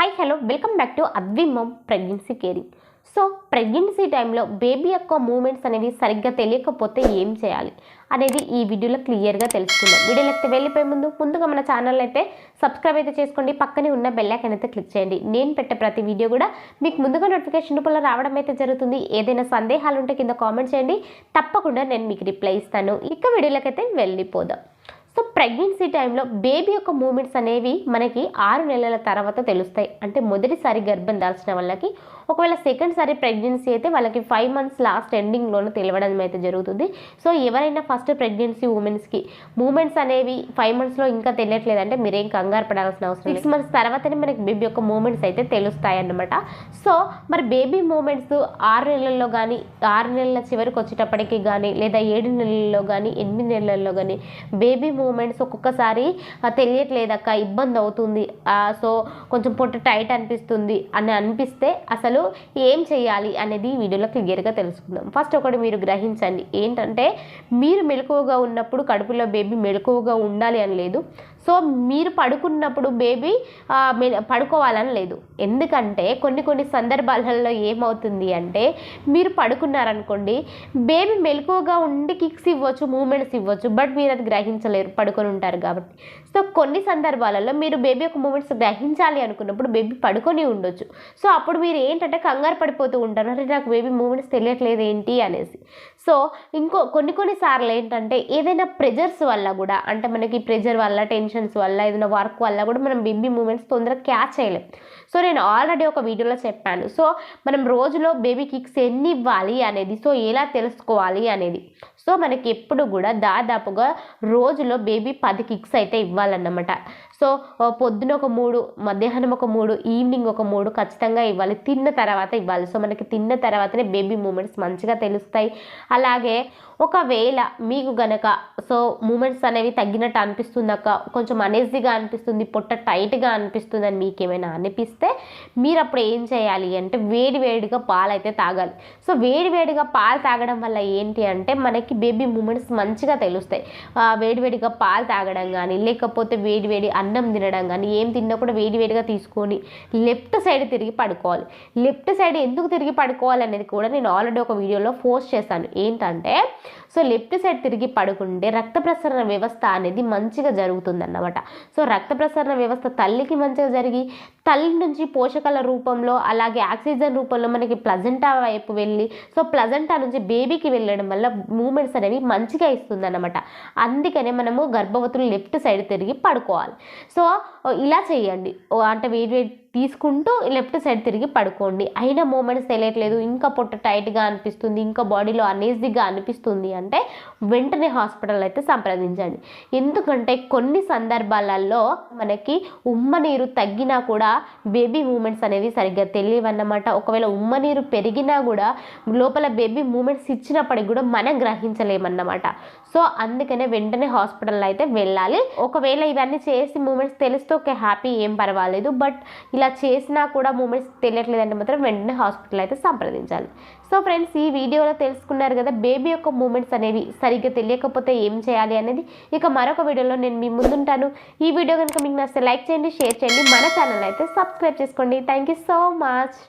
Hi hello welcome back to అద్విమమ్ pregnancy caring so pregnancy టైంలో baby యొక్క moments అనేవి సరిగ్గా తెలియకపోతే ఏం చేయాలి అనేది ఈ వీడియోలో క్లియర్గా తెలుసుకుందాం. వీడియోలోకి వెళ్ళిపోయే ముందు ముందుగా మన ఛానల్ అయితే సబ్స్క్రైబ్ అయితే చేసుకోండి. పక్కనే ఉన్న బెల్ అయితే క్లిక్ చేయండి. నేను పెట్టే ప్రతి వీడియో కూడా మీకు ముందుగా నోటిఫికేషన్ రూపంలో రావడం అయితే జరుగుతుంది. ఏదైనా సందేహాలు ఉంటే కింద కామెంట్ చేయండి. తప్పకుండా నేను మీకు రిప్లై ఇస్తాను. ఇక వీడియోలకైతే వెళ్ళిపోదాం. సో ప్రెగ్నెన్సీ టైంలో బేబీ యొక్క మూమెంట్స్ అనేవి మనకి ఆరు నెలల తర్వాత తెలుస్తాయి. అంటే మొదటిసారి గర్భం దాల్చిన వాళ్ళకి ఒకవేళ సెకండ్ సారి ప్రెగ్నెన్సీ అయితే వాళ్ళకి ఫైవ్ మంత్స్ లాస్ట్ ఎండింగ్లోనే తెలియడం అయితే జరుగుతుంది. సో ఎవరైనా ఫస్ట్ ప్రెగ్నెన్సీ ఉమెన్స్కి మూమెంట్స్ అనేవి ఫైవ్ మంత్స్లో ఇంకా తెలియట్లేదంటే మీరేం కంగారు పడాల్సిన అవసరం సిక్స్ మంత్స్ తర్వాతనే మనకి బేబీ యొక్క మూమెంట్స్ అయితే తెలుస్తాయి అన్నమాట సో మరి బేబీ మూమెంట్స్ ఆరు నెలల్లో కానీ ఆరు నెలల చివరికి వచ్చేటప్పటికి కానీ లేదా ఏడు నెలల్లో కానీ ఎనిమిది నెలల్లో కానీ బేబీ మూమెంట్స్ ఒక్కొక్కసారి తెలియట్లేదక్క ఇబ్బంది అవుతుంది సో కొంచెం పొట్ట టైట్ అనిపిస్తుంది అని అనిపిస్తే అసలు ఏం చేయాలి అనేది వీడియోలో క్లియర్గా తెలుసుకుందాం. ఫస్ట్ ఒకటి మీరు గ్రహించండి. ఏంటంటే మీరు మెలకువగా ఉన్నప్పుడు కడుపులో బేబీ మెలకువగా ఉండాలి అని లేదు సో మీరు పడుకున్నప్పుడు బేబీ పడుకోవాలని లేదు. ఎందుకంటే కొన్ని కొన్ని సందర్భాలలో ఏమవుతుంది అంటే మీరు పడుకున్నారనుకోండి బేబీ మెలకువగా ఉండి కిక్స్ ఇవ్వచ్చు మూమెంట్స్ ఇవ్వచ్చు బట్ మీరు అది గ్రహించలేరు పడుకొని ఉంటారు కాబట్టి. సో కొన్ని సందర్భాలలో మీరు బేబీ యొక్క మూమెంట్స్ గ్రహించాలి అనుకున్నప్పుడు బేబీ పడుకొని ఉండొచ్చు. సో అప్పుడు మీరు ఏంటంటే కంగారు పడిపోతూ ఉంటారు అరే నాకు బేబీ మూమెంట్స్ తెలియట్లేదు ఏంటి? అనేసి. సో ఇంకో కొన్ని కొన్ని సార్లు ఏంటంటే ఏదైనా ప్రెజర్స్ వల్ల కూడా అంటే మనకి ప్రెజర్ వల్ల టెన్షన్స్ వల్ల ఏదైనా వర్క్ వల్ల కూడా మనం బేబీ మూమెంట్స్ తొందరగా క్యాచ్ చేయలేం. సో నేను ఆల్రెడీ ఒక వీడియోలో చెప్పాను. సో మనం రోజులో బేబీ కిక్స్ ఎన్ని ఇవ్వాలి అనేది సో ఎలా తెలుసుకోవాలి అనేది. సో మనకి ఎప్పుడు కూడా దాదాపుగా రోజులో బేబీ పది కిక్స్ అయితే ఇవ్వాలన్నమాట. సో పొద్దున ఒక మూడు మధ్యాహ్నం ఒక మూడు ఈవినింగ్ ఒక మూడు ఖచ్చితంగా ఇవ్వాలి. తిన్న తర్వాత ఇవ్వాలి. సో మనకి తిన్న తర్వాతనే బేబీ మూమెంట్స్ మంచిగా తెలుస్తాయి. అలాగే ఒకవేళ మీకు గనక సో మూమెంట్స్ అనేవి తగ్గినట్టు అనిపిస్తుంది అక్క కొంచెం అనేజీగా అనిపిస్తుంది పొట్ట టైట్గా అనిపిస్తుంది అని మీకు ఏమైనా అనిపిస్తే మీరు అప్పుడు ఏం చేయాలి అంటే వేడి వేడిగా పాలు అయితే తాగాలి. సో వేడి వేడిగా పాలు తాగడం వల్ల ఏంటి అంటే మనకి బేబీ మూమెంట్స్ మంచిగా తెలుస్తాయి. వేడివేడిగా పాలు తాగడం కానీ లేకపోతే వేడివేడి వేడి అన్నం తినడం కానీ ఏం తిన్నా కూడా వేడి వేడిగా తీసుకొని లెఫ్ట్ సైడ్ తిరిగి పడుకోవాలి. లెఫ్ట్ సైడ్ ఎందుకు తిరిగి పడుకోవాలి అనేది కూడా నేను ఆల్రెడీ ఒక వీడియోలో పోస్ట్ చేశాను. ఏంటంటే సో లెఫ్ట్ సైడ్ తిరిగి పడుకుంటే రక్త ప్రసరణ వ్యవస్థ అనేది మంచిగా జరుగుతుందన్నమాట. సో రక్త ప్రసరణ వ్యవస్థ తల్లికి మంచిగా జరిగి తల్లి నుంచి పోషకాల రూపంలో అలాగే ఆక్సిజన్ రూపంలో మనకి ప్లజెంటా వైపు వెళ్ళి సో ప్లజెంటా నుంచి బేబీకి వెళ్ళడం వల్ల మూమెంట్స్ అనేవి మంచిగా ఇస్తుందన్నమాట. అందుకనే మనము గర్భవతులు లెఫ్ట్ సైడ్ తిరిగి పడుకోవాలి. సో ఇలా చేయండి. అంటే వేడి వేడి తీసుకుంటూ లెఫ్ట్ సైడ్ తిరిగి పడుకోండి. అయినా మూమెంట్స్ తెలియట్లేదు. ఇంకా పొట్ట టైట్గా అనిపిస్తుంది. ఇంకా బాడీలో అనేజీగా అనిపిస్తుంది అంటే వెంటనే హాస్పిటల్ అయితే సంప్రదించండి. ఎందుకంటే కొన్ని సందర్భాలలో మనకి ఉమ్మ నీరు తగ్గినా కూడా బేబీ మూమెంట్స్ అనేవి సరిగ్గా తెలియవన్నమాట. ఒకవేళ ఉమ్మ నీరు పెరిగినా కూడా లోపల బేబీ మూమెంట్స్ ఇచ్చినప్పటికి కూడా మనం గ్రహించలేమన్నమాట. సో అందుకనే వెంటనే హాస్పిటల్ అయితే వెళ్ళాలి. ఒకవేళ ఇవన్నీ చేసి మూమెంట్స్ తెలిస్తే ఓకే హ్యాపీ ఏం పర్వాలేదు. బట్ ఇలా చేసినా కూడా మూమెంట్స్ తెలియట్లేదంటే మాత్రం వెంటనే హాస్పిటల్ అయితే సంప్రదించాలి. సో ఫ్రెండ్స్ ఈ వీడియోలో తెలుసుకున్నారు కదా బేబీ యొక్క మూమెంట్స్ అనేవి సరిగ్గా తెలియకపోతే ఏం చేయాలి అనేది. ఇక మరొక వీడియోలో నేను మీ ముందుంటాను. ఈ వీడియో కనుక మీకు నచ్చితే లైక్ చేయండి షేర్ చేయండి. మన ఛానల్ అయితే సబ్స్క్రైబ్ చేసుకోండి. Thank you so much.